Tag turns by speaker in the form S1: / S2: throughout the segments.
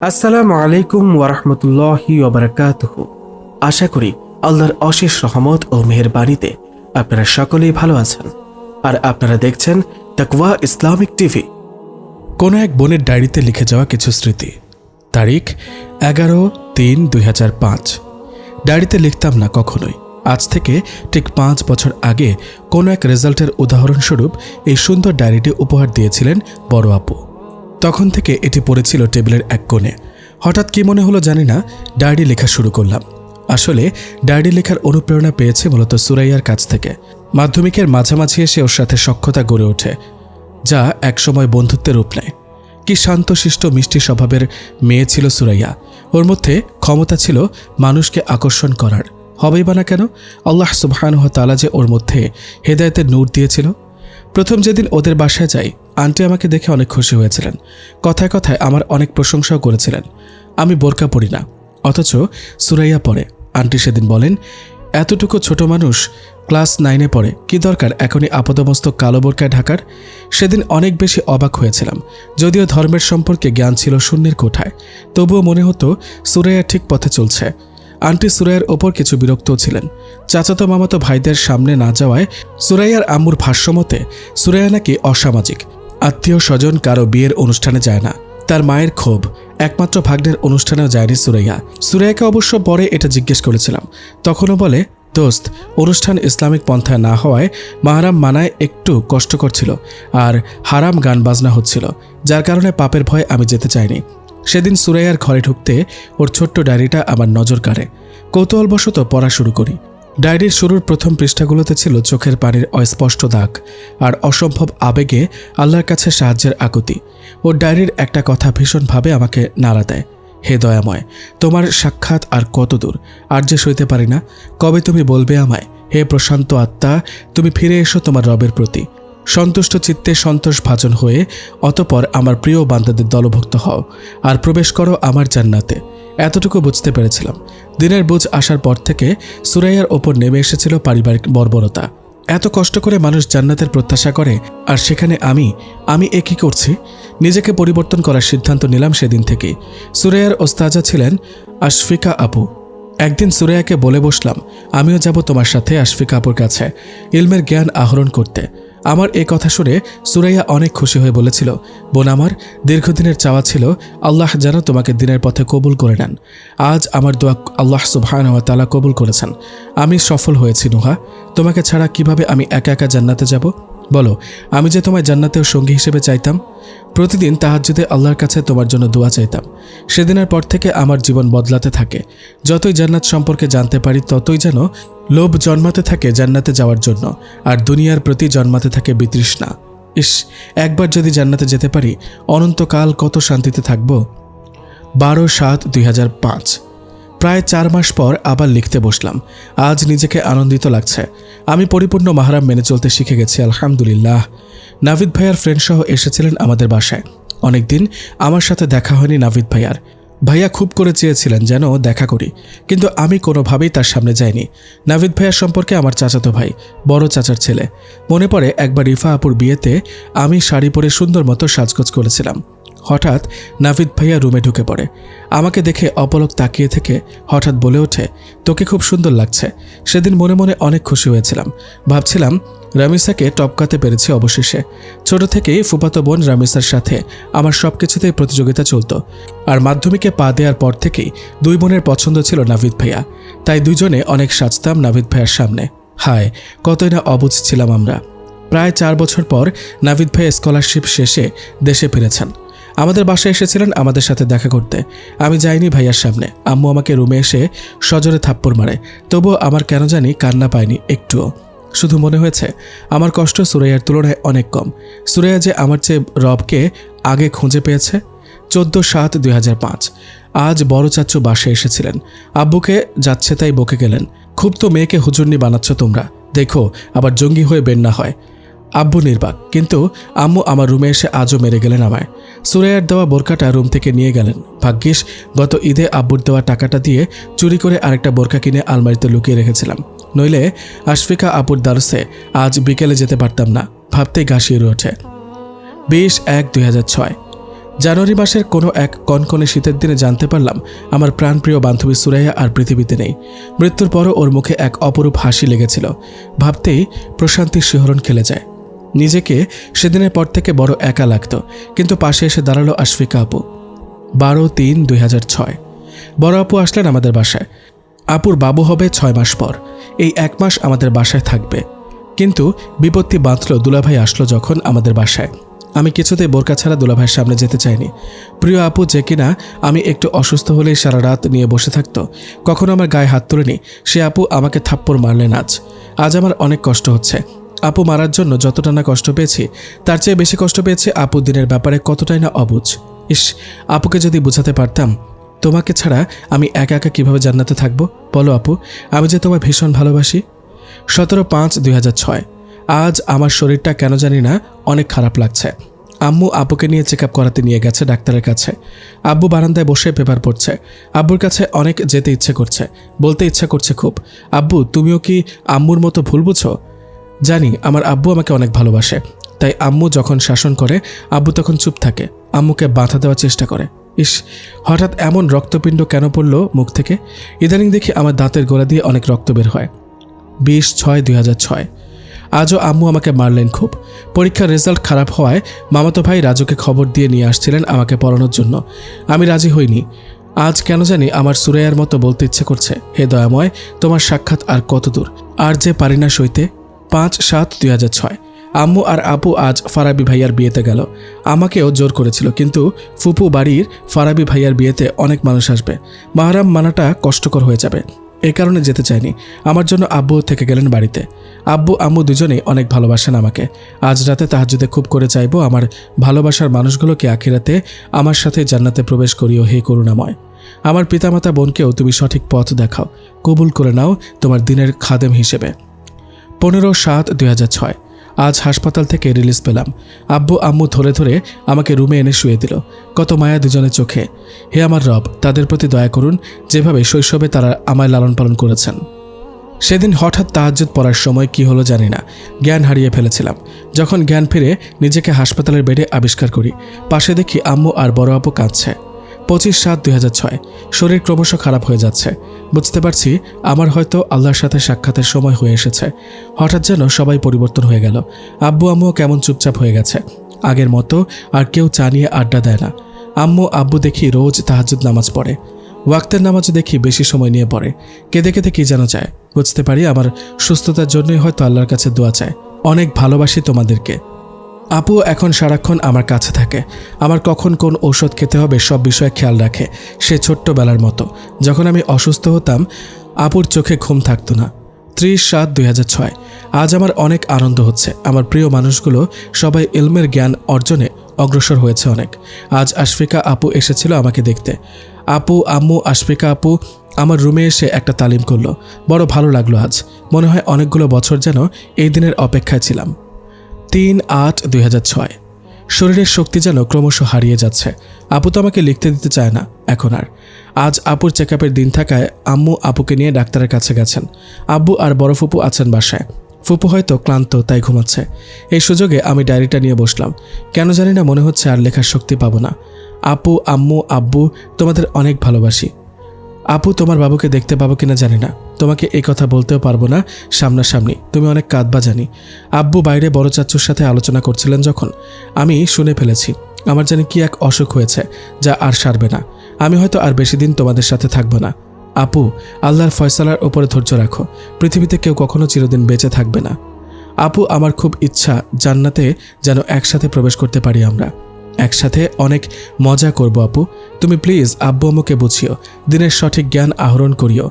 S1: আসসালামু আলাইকুম ওরহমতুল্লাহি ওবরাকাতুহ আশা করি আল্লাহর অশেষ রহমত ও মেহেরবানিতে আপনারা সকলেই ভালো আছেন। আর আপনারা দেখছেন তাকওয়া ইসলামিক টিভি।
S2: কোনো এক বোনের ডায়েরিতে লিখে যাওয়া কিছু স্মৃতি। তারিখ এগারো তিন দুই হাজার পাঁচ। ডায়েরিতে লিখতাম না কখনোই। আজ থেকে ঠিক পাঁচ বছর আগে কোনো এক রেজাল্টের উদাহরণস্বরূপ এই সুন্দর ডায়েরিটি উপহার দিয়েছিলেন বড় আপু। তখন থেকে এটি পড়েছিল টেবিলের এক কোণে। হঠাৎ কি মনে হলো জানি না, ডায়েরি লেখা শুরু করলাম। আসলে, ডায়েরি লেখার অনুপ্রেরণা পেয়েছে মূলত সুরাইয়ার কাছ থেকে। মাধ্যমিকের মাঝামাঝি এসে ওর সাথে সক্ষতা গড়ে ওঠে, যা একসময় বন্ধুত্বের রূপ নেয়। কি শান্তশিষ্ট মিষ্টি স্বভাবের মেয়ে ছিল সুরাইয়া। ওর মধ্যে ক্ষমতা ছিল মানুষকে আকর্ষণ করার। হবেই বা না কেন? আল্লাহ সুবহানুহ তালা যে ওর মধ্যে হেদায়তের নূর দিয়েছিল। প্রথম যেদিন ওদের বাসায় যাই আন্টি আমাকে দেখে অনেক খুশি হয়েছিলেন। কথায় কথায় আমার অনেক প্রশংসাও করেছিলেন। আমি বোরকা পড়ি না, অথচ সুরাইয়া পড়ে আন্টি সেদিন বলেন, এতটুকু ছোট মানুষ ক্লাস নাইনে পড়ে, কি দরকার এখনই আপাদমস্তক কালো বোরকায় ঢাকার? সেদিন অনেক বেশি অবাক হয়েছিলাম, যদিও ধর্মের সম্পর্কে জ্ঞান ছিল শূন্যের কোঠায়। তবুও মনে হতো সুরাইয়া ঠিক পথে চলছে। আন্টি সুরাইয়ার ওপর কিছু বিরক্তও ছিলেন। চাচাতো মামাতো ভাইদের সামনে না যাওয়ায় সুরাইয়ার আম্মুর ভাষ্যমতে সুরাইয়া নাকি অসামাজিক। আত্মীয় স্বজন কারও বিয়ের অনুষ্ঠানে যায় না। তার মায়ের ক্ষোভ, একমাত্র ভাগ্নের অনুষ্ঠানেও যায়নি সুরাইয়া। সুরাইয়াকে অবশ্য পরে এটা জিজ্ঞেস করেছিলাম। তখনও বলে, দোস্ত, অনুষ্ঠান ইসলামিক পন্থায় না হওয়ায় মাহারাম মানায় একটু কষ্টকর ছিল আর হারাম গান বাজনা হচ্ছিল। যার কারণে পাপের ভয় আমি যেতে চাইনি। সেদিন সুরাইয়ার ঘরে ঢুকতে ওর ছোট্ট ডায়েরিটা আমার নজর কাড়ে। কৌতূহলবশত পড়া শুরু করি। ডায়েরির শুরুর প্রথম পৃষ্ঠাগুলোতে ছিল চোখের পানির অস্পষ্ট দাগ আর অসম্ভব আবেগে আল্লাহর কাছে সাহায্যের আকুতি। ওর ডায়েরির একটা কথা ভীষণভাবে আমাকে নাড়া দেয়। হে দয়াময়, তোমার সাক্ষাৎ আর কত দূর? আর যে সইতে পারি না, কবে তুমি বলবে আমায়, হে প্রশান্ত আত্মা, তুমি ফিরে এসো তোমার রবের প্রতি। সন্তুষ্ট চিত্তে সন্তোষ ভাজন হয়ে অতপর আমার প্রিয় বান্দাদের দলভুক্ত হও আর প্রবেশ করো আমার জান্নাতে। এতটুকু বুঝতে পেরেছিলাম। দিনের বুঝ আসার পর থেকে সুরাইয়ার ওপর নেমে এসেছিল পারিবারিক বর্বরতা। এত কষ্ট করে মানুষ জান্নাতের প্রত্যাশা করে, আর সেখানে আমি আমি এ কী করছি? নিজেকে পরিবর্তন করার সিদ্ধান্ত নিলাম সেদিন থেকেই। সুরাইয়ার ওস্তাজা ছিলেন আশফিকা আপু। একদিন সুরাইয়াকে বলে বসলাম, আমিও যাব তোমার সাথে আশফিকা আপুর কাছে। ইলমের জ্ঞান আহরণ করতে। আমার এ কথা শুনে সুরাইয়া অনেক খুশি হয়ে বলেছিল, বোন আমার, দীর্ঘদিনের চাওয়া ছিল, আল্লাহ যেন তোমাকে দিনের পথে কবুল করে নেন। আজ আমার দোয়া আল্লাহ সুবহান তালা কবুল করেছেন। আমি সফল হয়েছি, নুহা। তোমাকে ছাড়া কীভাবে আমি একা একা জান্নাতে যাব? বলো, আমি যে তোমায় জান্নাতেও সঙ্গী হিসেবে চাইতাম, প্রতিদিন তাহাজ্জুদে আল্লাহর কাছে তোমার জন্য দোয়া চাইতাম। সেদিনের পর থেকে আমার জীবন বদলাতে থাকে। যতই জান্নাত সম্পর্কে জানতে পারি, ততই যেন লোভ জন্মাতে থাকে জান্নাতে যাওয়ার জন্য। আর দুনিয়ার প্রতি জন্মাতে থাকে বিতৃষ্ণা। ইস, একবার যদি জান্নাতে যেতে পারি, অনন্তকাল কত শান্তিতে থাকব? বারো সাত দুই হাজার পাঁচ। প্রায় চার মাস পর আবার লিখতে বসলাম। আজ নিজেকে আনন্দিত লাগছে। আমি পরিপূর্ণ মাহারাম মেনে চলতে শিখে গেছি, আলহামদুলিল্লাহ। নাভিদ ভাইয়ার ফ্রেন্ড সহ এসেছিলেন আমাদের বাসায়। অনেকদিন আমার সাথে দেখা হয়নি নাভিদ ভাইয়ার। ভাইয়া খুব করে চেয়েছিলেন যেন দেখা করি, কিন্তু আমি কোনোভাবেই তার সামনে যাইনি। নাভিদ ভাইয়ার সম্পর্কে আমার চাচাতো ভাই, বড় চাচার ছেলে। মনে পড়ে একবার রিফা আপুর বিয়েতে আমি শাড়ি পরে সুন্দর মতো সাজগোজ করেছিলাম। হঠাৎ নাভিদ ভাইয়া রুমে ঢুকে পড়ে। আমাকে দেখে অপলক তাকিয়ে থেকে হঠাৎ বলে ওঠে, তোকে খুব সুন্দর লাগছে। সেদিন মনে মনে অনেক খুশি হয়েছিলাম। ভাবছিলাম রামিসাকে টপকাতে পেরেছি অবশেষে। ছোট থেকেই ফুপাতো বোন রামিসার সাথে আমার সব কিছুতেই প্রতিযোগিতা চলতো। আর মাধ্যমিকে পা দেওয়ার পর থেকেই দুই বোনের পছন্দ ছিল নাভিদ ভাইয়া। তাই দুজনে অনেক সাজতাম নাভিদ ভাইয়ার সামনে। হায়, কতই না অবুঝ ছিলাম আমরা। প্রায় চার বছর পর নাভিদ ভাইয়া স্কলারশিপ শেষে দেশে ফিরেছেন। আমাদের বাসায় এসেছিলেন আমাদের সাথে দেখা করতে। আমি যাইনি ভাইয়ার সামনে। আম্মু আমাকে রুমে এসে সজোরে থাপ্পড় মারে। তবুও আমার কেন জানি কান্না পায়নি একটুও। শুধু মনে হয়েছে, আমার কষ্ট সুরাইয়ার তুলনায় অনেক কম। সুরাইয়া যে আমার চেয়ে রবকে আগে খুঁজে পেয়েছে? চোদ্দ সাত দুই আজ বড় চাচ্চু বাসে এসেছিলেন। আব্বুকে যাচ্ছে তাই বকে গেলেন। খুব তো মেয়েকে হুজুরনি বানাচ্ছ তোমরা। দেখো, আবার জঙ্গি হয়ে বের না হয়। আব্বু নির্বাক, কিন্তু আম্মু আমার রুমে এসে আজও মেরে গেলেন আমায়। সুরাইয়ার দেওয়া বোরকাটা রুম থেকে নিয়ে গেলেন। ভাগ্যিস, গত ঈদে আব্বুর দেওয়া টাকাটা দিয়ে চুরি করে আরেকটা বোরকা কিনে আলমারিতে লুকিয়ে রেখেছিলাম। নইলে আশফিকা আপুর দারসে আজ বিকেলে যেতে পারতাম না, ভাবতেই গা শিউরে ওঠে। বিশ এক দুই জানুয়ারি মাসের কোনো এক কনকনে শীতের দিনে জানতে পারলাম, আমার প্রাণপ্রিয় বান্ধবী সুরাইয়া আর পৃথিবীতে নেই। মৃত্যুর পরও ওর মুখে এক অপরূপ হাসি লেগেছিল। ভাবতেই প্রশান্তির শিহরণ খেলে যায়। নিজেকে সেদিনের পর থেকে বড় একা লাগতো, কিন্তু পাশে এসে দাঁড়াল আশফিকা আপু। বারো তিন দুই হাজার ছয়। বড় আপু আসলেন আমাদের বাসায়। আপুর বাবু হবে ছয় মাস পর। এই এক মাস আমাদের বাসায় থাকবে। কিন্তু বিপত্তি বাঁধল দুলাভাই আসলো যখন আমাদের বাসায়। আমি কিছুতেই বোরকা ছাড়া দুলাভাইয়ের সামনে যেতে চাইনি। প্রিয় আপু যে কিনা আমি একটু অসুস্থ হলেই সারা রাত নিয়ে বসে থাকতো। কখনো আমার গায়ে হাত তুলেনি, সে আপু আমাকে থাপ্পড় মারলেন আজ। আজ আমার অনেক কষ্ট হচ্ছে। আপু মারার জন্য যতটা না কষ্ট পেয়েছি, তার চেয়ে বেশি কষ্ট পেয়েছি আপু দিনের ব্যাপারে কতটাই না অবুঝ। ইস, আপুকে যদি বুঝাতে পারতাম, তোমাকে ছাড়া আমি একা একা কীভাবে জান্নাতে থাকব? বলো আপু, আমি যে তোমায় ভীষণ ভালোবাসি। সতেরো পাঁচ দুই আজ আমার শরীরটা কেন জানি না অনেক খারাপ লাগছে। আম্মু আপুকে নিয়ে চেক আপ করাতে নিয়ে গেছে ডাক্তারের কাছে। আব্বু বারান্দায় বসে পেপার পড়ছে। আব্বুর কাছে অনেক যেতে ইচ্ছে করছে, বলতে ইচ্ছা করছে খুব। আব্বু, তুমিও কি আম্মুর মতো ভুল বুঝো? জানি, আমার আব্বু আমাকে অনেক ভালোবাসে। তাই আম্মু যখন শাসন করে, আব্বু তখন চুপ থাকে। আম্মুকে বাধা দেওয়ার চেষ্টা করে। ইস, হঠাৎ এমন রক্তপিণ্ড কেন পড়ল মুখ থেকে? ইদানিং দেখি আমার দাঁতের গোড়া দিয়ে অনেক রক্ত বের হয়। বিশ ছয় দুই হাজার ছয়। আজও আম্মু আমাকে মারলেন খুব। পরীক্ষার রেজাল্ট খারাপ হওয়ায় মামাতো ভাই রাজুকে খবর দিয়ে নিয়ে আসছিলেন আমাকে পড়ানোর জন্য। আমি রাজি হইনি। আজ কেন জানি আমার সুরাইয়ার মতো বলতে ইচ্ছে করছে, হে দয়াময়, তোমার সাক্ষাৎ আর কত দূর আর যে পারি না সইতে পাঁচ সাত দুই হাজার ছয়। আম্মু আর আপু আজ ফারাবি ভাইয়ার বিয়েতে গেল। আমাকেও জোর করেছিল, কিন্তু ফুপু বাড়ির ফারাবি ভাইয়ার বিয়েতে অনেক মানুষ আসবে। মাহারাম মানাটা কষ্টকর হয়ে যাবে। এ কারণে যেতে চাইনি। আমার জন্য আব্বু থেকে গেলেন বাড়িতে। আব্বু, আম্মু দুজনেই অনেক ভালোবাসেন আমাকে। আজ রাতে তাহাজুদে খুব করে চাইব আমার ভালোবাসার মানুষগুলোকে আখিরাতে আমার সাথে জান্নাতে প্রবেশ করিও হে করুণাময়। আমার পিতামাতা বোনকেও তুমি সঠিক পথ দেখাও। কবুল করে নাও তোমার দিনের খাদেম হিসেবে। পনেরো সাত দুই ছয়। আজ হাসপাতাল থেকে রিলিজ পেলাম। আব্বু আম্মু ধরে ধরে আমাকে রুমে এনে শুয়ে দিল। কত মায়া দুজনের চোখে। হে আমার রব, তাদের প্রতি দয়া করুন। যেভাবে শৈশবে তারা আমায় লালন পালন করেছেন। সেদিন হঠাৎ তাহাজ্জুদ পড়ার সময় কি হলো জানি না। জ্ঞান হারিয়ে ফেলেছিলাম। যখন জ্ঞান ফিরে নিজেকে হাসপাতালের বেডে আবিষ্কার করি, পাশে দেখি আম্মু আর বড় আপু কাঁদছে। পঁচিশ সাত দুই হাজার ছয়। শরীর ক্রমশ খারাপ হয়ে যাচ্ছে। বুঝতে পারছি, আমার হয়তো আল্লাহর সাথে সাক্ষাতের সময় হয়ে এসেছে। হঠাৎ যেন সবাই পরিবর্তন হয়ে গেল। আব্বু, আম্মুও কেমন চুপচাপ হয়ে গেছে। আগের মতো আর কেউ চা নিয়ে আড্ডা দেয় না। আম্মু, আব্বু দেখি রোজ তাহাজুদ নামাজ পড়ে। ওয়াক্তের নামাজও দেখি বেশি সময় নিয়ে পড়ে। কেঁদে কেঁদে কি যেন চায়। বুঝতে পারি আমার সুস্থতার জন্যই হয়তো আল্লাহর কাছে দোয়া চায়। অনেক ভালোবাসি তোমাদেরকে। আপু এখন সারাক্ষণ আমার কাছে থাকে। আমার কখন কোন ঔষধ খেতে হবে সব বিষয়ে খেয়াল রাখে, সে ছোট্টবেলার মতো। যখন আমি অসুস্থ হতাম, আপুর চোখে ঘুম থাকতো না। ত্রিশ সাত দুই হাজার ছয়। আজ আমার অনেক আনন্দ হচ্ছে। আমার প্রিয় মানুষগুলো সবাই ইলমের জ্ঞান অর্জনে অগ্রসর হয়েছে অনেক। আজ আশফিকা আপু এসেছিল আমাকে দেখতে। আপু, আম্মু, আশফিকা আপু, আমার রুমে এসে একটা তালিম করল। বড় ভালো লাগল আজ। মনে হয় অনেকগুলো বছর যেন এই দিনের অপেক্ষায় ছিলাম। তিন আট দুই হাজার ছয়। শরীরের শক্তি যেন ক্রমশ হারিয়ে যাচ্ছে। আপু তো আমাকে লিখতে দিতে চায় না, এখন আর। আজ আপুর চেক দিন থাকায় আম্মু আপুকে নিয়ে ডাক্তারের কাছে গেছেন। আব্বু আর বড় ফুপু আছেন বাসায়। ফুপু হয়তো ক্লান্ত, তাই ঘুমাচ্ছে। এই সুযোগে আমি ডায়েরিটা নিয়ে বসলাম। কেন জানি না মনে হচ্ছে আর লেখার শক্তি পাবো না। আপু, আম্মু, আব্বু, তোমাদের অনেক ভালোবাসি। আপু, তোমার বাবুকে দেখতে পাবো কিনা জানি না। তোমাকে এই কথা বলতেও পারব না সামনাসামনি। তুমি অনেক কাঁদবা জানি আব্বু বাইরে বড় চাচুর সাথে আলোচনা করছিলেন যখন। আমি শুনে ফেলেছি, আমার জানি কি এক অসুখ হয়েছে, যা আর সারবে না। আমি হয়তো আর বেশি দিন তোমাদের সাথে থাকব না। আপু, আল্লাহর ফয়সালার ওপরে ধৈর্য রাখো। পৃথিবীতে কেউ কখনো চিরদিন বেঁচে থাকবে না। আপু, আমার খুব ইচ্ছা জান্নাতে যেন একসাথে প্রবেশ করতে পারি আমরা। একসাথে অনেক মজা করব আপু। তুমি প্লিজ আব্বু আম্মুকে বুঝিও, দিনের সঠিক জ্ঞান আহরণ করিও।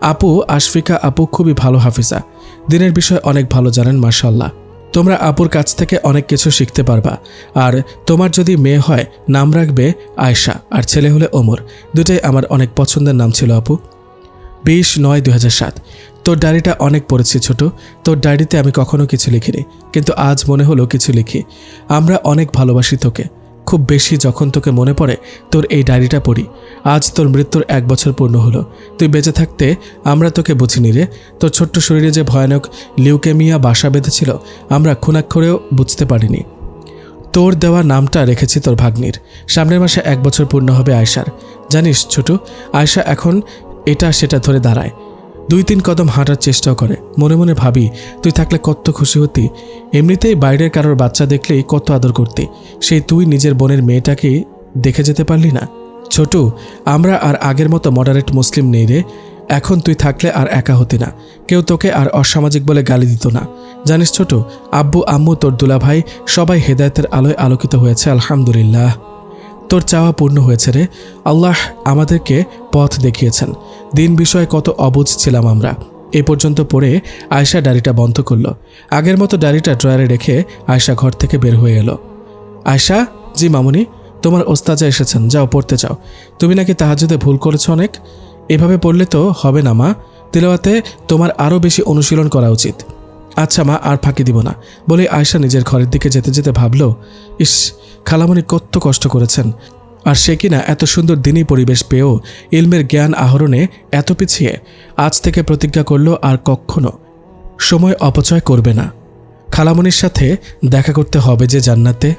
S2: আপু, আশফিকা আপু খুবই ভালো হাফিজা। দিনের বিষয়ে অনেক ভালো জানেন মার্শাল্লাহ তোমরা আপুর কাছ থেকে অনেক কিছু শিখতে পারবা। আর তোমার যদি মেয়ে হয়, নাম রাখবে আয়শা, আর ছেলে হলে ওমর। দুটাই আমার অনেক পছন্দের নাম ছিল আপু। বিশ নয় দুই তোর ডায়েরিটা অনেক পড়েছি ছোট। তোর ডায়েরিতে আমি কখনো কিছু লিখিনি, কিন্তু আজ মনে হলো কিছু লিখি। আমরা অনেক ভালোবাসি তোকে। খুব বেশি যখন তোকে মনে পড়ে, তোর এই ডায়েরিটা পড়ি। আজ তোর মৃত্যুর এক বছর পূর্ণ হলো। তুই বেঁচে থাকতে আমরা তোকে বুঝিনি রে। তোর ছোট্ট শরীরে যে ভয়ানক লিউকেমিয়া বাসা বেঁধেছিল, আমরা খুনাক্ষরেও বুঝতে পারিনি। তোর দেওয়া নামটা রেখেছি তোর ভাগ্নির। সামনের মাসে এক বছর পূর্ণ হবে আয়সার জানিস ছোট আয়সা এখন এটা সেটা ধরে দাঁড়ায়। দুই তিন কদম হাঁটার চেষ্টাও করে। মনে মনে ভাবি, তুই থাকলে কত খুশি হতি। এমনিতেই বাইরের কারোর বাচ্চা দেখলেই কত আদর করতি। সেই তুই নিজের বোনের মেয়েটাকে দেখে যেতে পারলি না? ছোটু, আমরা আর আগের মতো মডারেট মুসলিম নেই রে। এখন তুই থাকলে আর একা হতি না। কেউ তোকে আর অসামাজিক বলে গালি দিত না। জানিস ছোট, আব্বু, আম্মু, তোর দুলাভাই সবাই হেদায়তের আলোয় আলোকিত হয়েছে, আলহামদুলিল্লাহ। তোর চাওয়া পূর্ণ হয়েছে রে। আল্লাহ আমাদেরকে পথ দেখিয়েছেন। দিন বিষয়ে কত অবুঝ ছিলাম আমরা। এ পর্যন্ত পড়ে আয়সা ডায়েরিটা বন্ধ করল। আগের মতো ডায়েরিটা ড্রয়ারে রেখে আয়সা ঘর থেকে বের হয়ে এলো। আয়সা জি মামুনি, তোমার ওস্তাজা এসেছেন। যাও, পড়তে চাও তুমি নাকি তাহাজুদে ভুল করেছ অনেক? এভাবে পড়লে তো হবে না মা। তিলাওয়াতে তোমার আরও বেশি অনুশীলন করা উচিত। আচ্ছা মা, আর ফাঁকি দিব না। বলে আয়সা নিজের ঘরের দিকে যেতে যেতে ভাবল, ইস, খালামণি কত কষ্ট করেছেন। আর সে কিনা এত সুন্দর দিনই পরিবেশ পেয়েও ইলমের জ্ঞান আহরণে এত পিছিয়ে। আজ থেকে প্রতিজ্ঞা করল আর কখনো সময় অপচয় করবে না। খালামণির সাথে দেখা করতে হবে যে জান্নাতে।